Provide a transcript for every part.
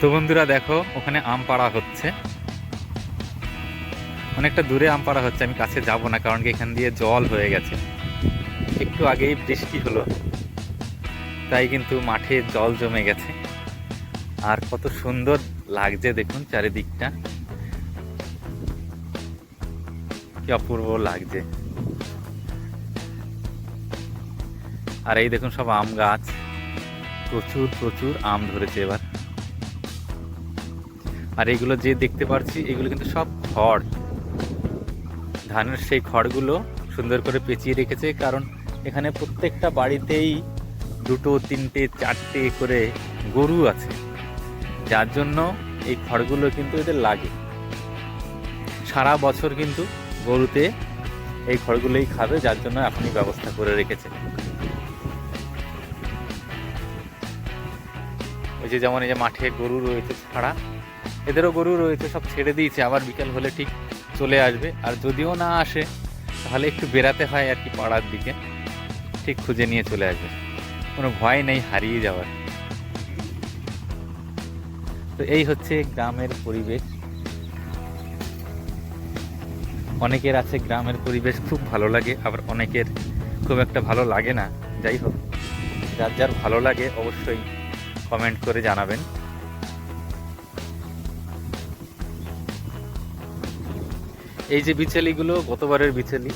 তো বন্ধুরা দেখো, ওখানে আম পাড়া হচ্ছে। অনেকটা দূরে আম পাড়া হচ্ছে, আমি কাছে যাব না, কারণ কি এখান দিয়ে জল হয়ে গেছে। একটু আগেই বৃষ্টি হলো, তাই কিন্তু মাঠে জল জমে গেছে। আর কত সুন্দর লাগছে দেখুন চারিদিকটা। কি অপূর্ব লাগছে। আর এই দেখুন সব আম গাছ। প্রচুর প্রচুর আম ধরেছে এবার। আর এগুলো যে দেখতে পাচ্ছি এগুলো কিন্তু সব খড়। ধানের সেই খড়গুলো সুন্দর করে পেঁচিয়ে রেখেছে, কারণ এখানে প্রত্যেকটা বাড়িতেই দুটো, তিনটে, চারটে করে গরু আছে। যার জন্য এই খড়গুলো কিন্তু এদের লাগে। সারা বছর কিন্তু গরুতে এই খড়গুলোই খাবে, যার জন্য এখনই ব্যবস্থা করে রেখেছে। ওই যে যেমন এই যে মাঠে গরু রয়েছে ছাড়া এদেরও গরু রয়েছে, সব ছেড়ে দিয়েছে। আবার বিকেল হলে ঠিক চলে আসবে। আর যদিও না আসে, তাহলে একটু বেরাতে হয় আর কি পাড়ার দিকে। ঠিক খুঁজে নিয়ে চলে আসবে। কোনো ভয় নেই, হারিয়ে যাওয়ার। তো এই হচ্ছে গ্রামের পরিবেশ। অনেকের আছে গ্রামের পরিবেশ খুব ভালো লাগে, আবার অনেকের খুব একটা ভালো লাগে না। যাই হোক, যার যার ভালো লাগে অবশ্যই কমেন্ট করে জানাবেন। এই যে বিচেলিগুলো, গতবারের বিচেলি,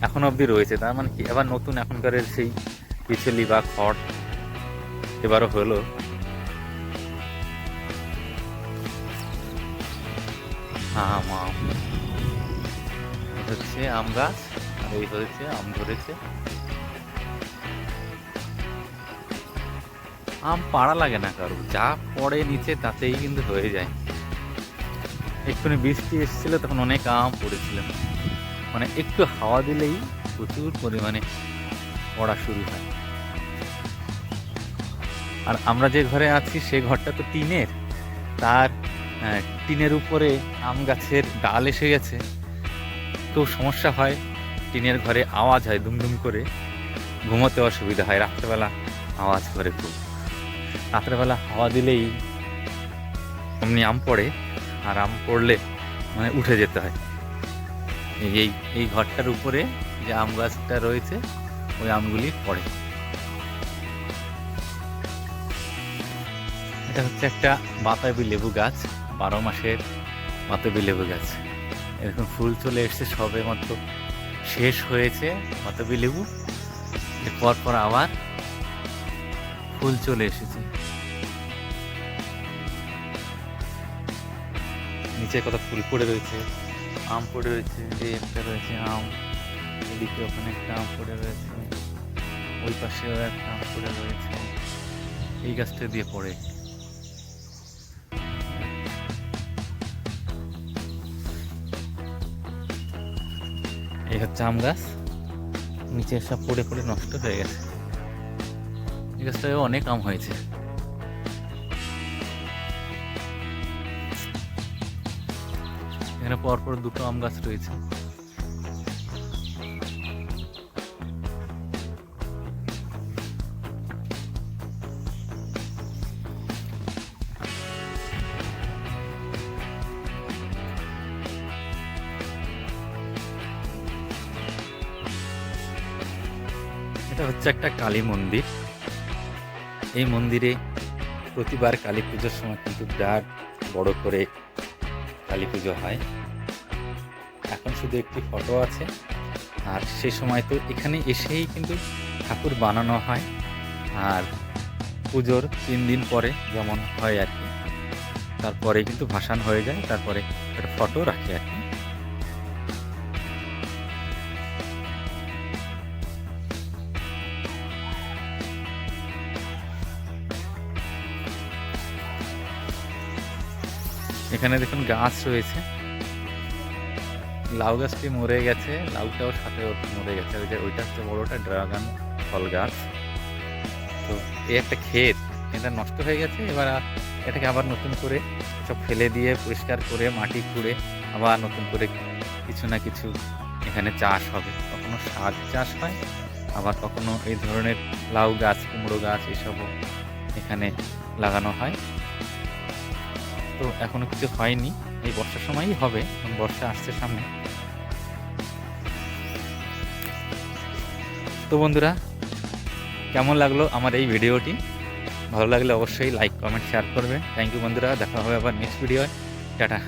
এখন অবধি রয়েছে। তার মানে কি? এবার নতুন এখনকারের সেই বিচেলি বা খড় এবারও হলো। আম আম। হচ্ছে আম গাছ, আর এই হয়েছে আম ধরেছে। আম পাড়া লাগে না কারও। যা পড়ে নিচে তাতেই কিন্তু হয়ে যায়। এক্ষুনি বৃষ্টি এসেছিল, তখন অনেক আম পড়েছিল। মানে একটু হাওয়া দিলেই প্রচুর পরিমাণে পড়া শুরু হয়। আর আমরা যে ঘরে আছি, সে ঘরটা তো টিনের। তার টিনের উপরে আম গাছের ডাল এসে গেছে। তো সমস্যা হয়, টিনের ঘরে আওয়াজ হয় দুমদুম করে। ঘুমোতে অসুবিধা হয়, রাত্রেবেলা আওয়াজ করে খুব। রাত্রেবেলা হাওয়া দিলেই অমনি আম পড়ে। আর আম পড়লে মানে উঠে যেতে হয়। এই এই ঘরটার উপরে যে আম গাছটা রয়েছে, ওই আমগুলি পড়ে। এটা হচ্ছে একটা বাতাবি লেবু গাছ, বারো মাসের বাতাবি লেবু গাছ। এরকম ফুল চলে এসছে, সবে মাত্র শেষ হয়েছে বাতাবি লেবু। পরপর আবার ফুল চলে এসেছে। নিচে কত ফুল পড়ে রয়েছে। আম পড়ে রয়েছে এই একটা রয়েছে আম, এদিকে ওখানে একটা আম পড়ে রয়েছে, ওই পাশেও একটা আম পড়ে রয়েছে, এই গাছটা দিয়ে পড়ে। এই হচ্ছে আম গাছ, নিচে সব পড়ে পড়ে নষ্ট হয়ে গেছে। এই গাছটায় অনেক আম হয়েছে। এখানে পরপর দুটো আম গাছ রয়েছে। এটা হচ্ছে একটা কালী মন্দির। এই মন্দিরে প্রতিবার কালী পুজোর সময় কিন্তু বিরাট বড় করে কালী পুজো হয়। এখন শুধু একটি ফটো আছে। আর সে সময় তো এখানে এসেই কিন্তু ঠাকুর বানানো হয়। আর পুজোর তিন দিন পরে যেমন হয় আর কি। তারপরে কিন্তু ভাসান হয়ে যায়, তারপরে একটা ফটো রাখি আর কি। এখানে দেখুন গাছ রয়েছে। লাউ গাছটি মরে গেছে, লাউটাও সাথে মরে গেছে। ওই যে ওইটা হচ্ছে বড়টা ড্রাগন ফল গাছ। তো এই একটা ক্ষেত, এটা নষ্ট হয়ে গেছে, এবার এটাকে আবার নতুন করে সব ফেলে দিয়ে, পরিষ্কার করে, মাটি খুঁড়ে আবার নতুন করে কিছু না কিছু এখানে চাষ হবে। কখনো শাক চাষ হয়, আবার কখনো এই ধরনের লাউ গাছ, কুমড়ো গাছ, এসবও এখানে লাগানো হয়। তো এখনও কিছু হয়নি। এই বর্ষার সময়ই হবে বর্ষা আসছে সামনে। তো বন্ধুরা, কেমন লাগল আমার এই ভিডিওটি? ভালো লাগলে অবশ্যই লাইক কমেন্ট শেয়ার করবে। থ্যাংক ইউ বন্ধুরা, দেখা হবে আবার নেক্সট ভিডিও টাটা।